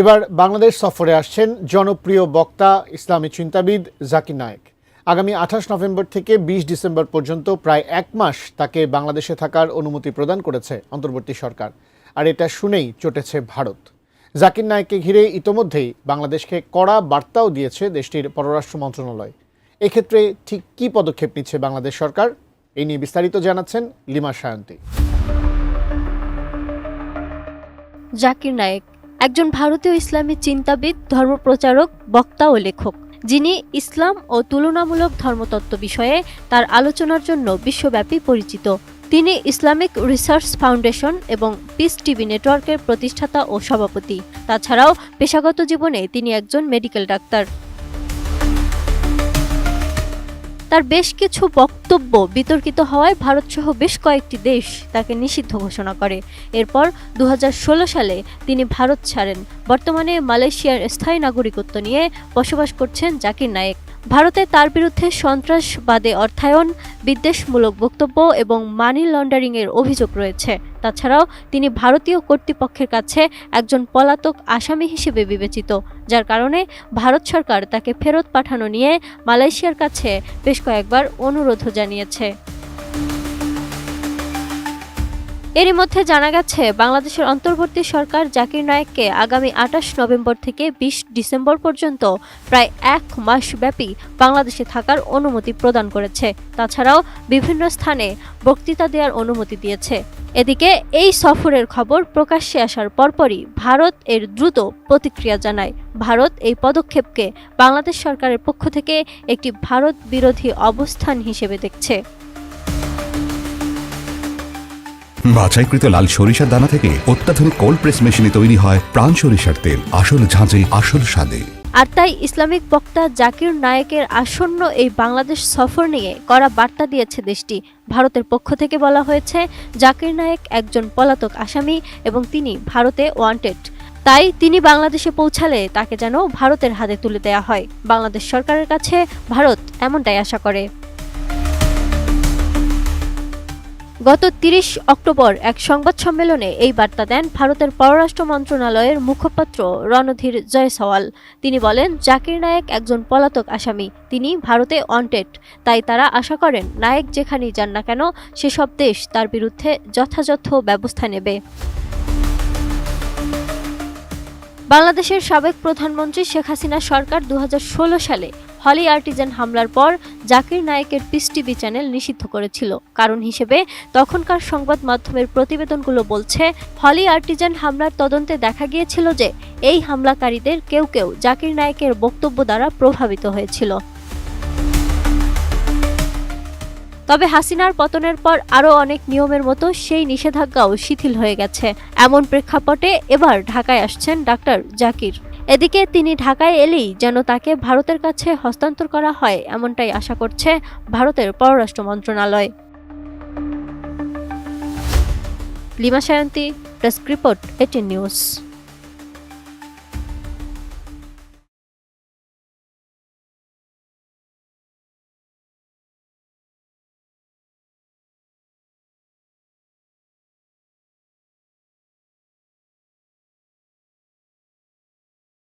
এবার বাংলাদেশ সফরে আসছেন জনপ্রিয় বক্তা, ইসলামী চিন্তাবিদ জাকির নায়েক। আগামী আঠাশ নভেম্বর থেকে বিশ ডিসেম্বর পর্যন্ত প্রায় এক মাস তাকে বাংলাদেশে থাকার অনুমতি প্রদান করেছে অন্তর্বর্তী সরকার। আর এটা শুনেই চটেছে ভারত। জাকির নায়েককে ঘিরে ইতোমধ্যেই বাংলাদেশকে কড়া বার্তাও দিয়েছে দেশটির পররাষ্ট্র মন্ত্রণালয়। এক্ষেত্রে ঠিক কী পদক্ষেপ নিচ্ছে বাংলাদেশ সরকার এই নিয়ে বিস্তারিত জানাচ্ছেন লিমা সায়ন্তী। জাকির নায়েক একজন ভারতীয় ইসলামী চিন্তাবিদ, ধর্মপ্রচারক, বক্তা ও লেখক। যিনি ইসলাম ও তুলনামূলক ধর্মতত্ত্ব বিষয়ে তার আলোচনার জন্য বিশ্বব্যাপী পরিচিত। তিনি ইসলামিক রিসার্চ ফাউন্ডেশন এবং পিস টিভি নেটওয়ার্কের প্রতিষ্ঠাতা ও সভাপতি। তাছাড়াও পেশাগত জীবনে তিনি একজন মেডিকেল ডাক্তার। তার বেশ কিছু বক্তব্য বিতর্কিত হওয়ায় ভারতসহ বেশ কয়েকটি দেশ তাকে নিষিদ্ধ ঘোষণা করে। এরপর দু হাজার ষোলো সালে তিনি ভারত ছাড়েন। বর্তমানে মালয়েশিয়ার স্থায়ী নাগরিকত্ব নিয়ে বসবাস করছেন জাকির নায়েক। ভারতে তার বিরুদ্ধে সন্ত্রাসবাদে অর্থায়ন, বিদ্বেষমূলক বক্তব্য এবং মানি লন্ডারিংয়ের অভিযোগ রয়েছে। তাছাড়াও তিনি ভারতীয় কর্তৃপক্ষের কাছে একজন পলাতক আসামি হিসেবে বিবেচিত, যার কারণে ভারত সরকার তাকে ফেরত পাঠানো নিয়ে মালয়েশিয়ার কাছে বেশ কয়েকবার অনুরোধও জানিয়েছে। এরই মধ্যে জানা গেছে, বাংলাদেশের অন্তর্বর্তী সরকার জাকির নায়েককে আগামী আঠাশ নভেম্বর থেকে বিশ ডিসেম্বর পর্যন্ত প্রায় এক মাস ব্যাপী বাংলাদেশে থাকার অনুমতি প্রদান করেছে। তাছাড়াও বিভিন্ন স্থানে বক্তৃতা দেওয়ার অনুমতি দিয়েছে। এদিকে এই সফরের খবর প্রকাশ্যে আসার পরপরই ভারত এর দ্রুত প্রতিক্রিয়া জানায়। ভারত এই পদক্ষেপকে বাংলাদেশ সরকারের পক্ষ থেকে একটি ভারত বিরোধী অবস্থান হিসেবে দেখছে। বাছাইকৃত লাল সরিষার দানা থেকে অত্যাধুনিক কোল্ড প্রেস মেশিনে তৈরি হয় প্রাণ সরিষার তেল। আসল ঝাঁঝে, আসল স্বাদে। আর তাই ইসলামিক বক্তা জাকির নায়েকের আসন্ন এই বাংলাদেশ সফর নিয়ে কড়া বার্তা দিয়েছে দেশটি। ভারতের পক্ষ থেকে বলা হয়েছে, জাকির নায়েক একজন পলাতক আসামি এবং তিনি ভারতে ওয়ান্টেড তাই তিনি বাংলাদেশে পৌঁছালে তাকে যেন ভারতের হাতে তুলে দেয়া হয়। বাংলাদেশ সরকারের কাছে ভারত এমনটাই আশা করে। গত তিরিশ অক্টোবর এক সংবাদ সম্মেলনে এই বার্তা দেন ভারতের পররাষ্ট্র মন্ত্রণালয়ের মুখপাত্র রণধীর জয়সওয়াল। তিনি বলেন, জাকির নায়েক একজন পলাতক আসামি। তিনি ভারতে ওয়ান্টেড তাই তারা আশা করেন, নায়েক যেখানেই যান না কেন, সেসব দেশ তার বিরুদ্ধে যথাযথ ব্যবস্থা নেবে। বাংলাদেশের সাবেক প্রধানমন্ত্রী শেখ হাসিনা সরকার দু হাজার ষোলো সালে হলি আর্টিজান হামলার পর জাকির নায়েকের পিস টিভি চ্যানেল নিষিদ্ধ করেছিল। কারণ হিসেবে তখনকার সংবাদ মাধ্যমের প্রতিবেদনগুলো বলছে, হলি আর্টিজান হামলার তদন্তে দেখা গিয়েছিল যে এই হামলাকারীদের কেউ কেউ জাকির নায়েকের বক্তব্য দ্বারা প্রভাবিত হয়েছিল। তবে হাসিনার পতনের পর আরও অনেক নিয়মের মতো সেই নিষেধাজ্ঞাও শিথিল হয়ে গেছে। এমন প্রেক্ষাপটে এবার ঢাকায় আসছেন ডাক্তার জাকির। এদিকে তিনি ঢাকায় এলেই যেন তাকে ভারতের কাছে হস্তান্তর করা হয় এমনটাই আশা করছে ভারতের পররাষ্ট্র মন্ত্রণালয়। Lima Sayanti press report ATN news.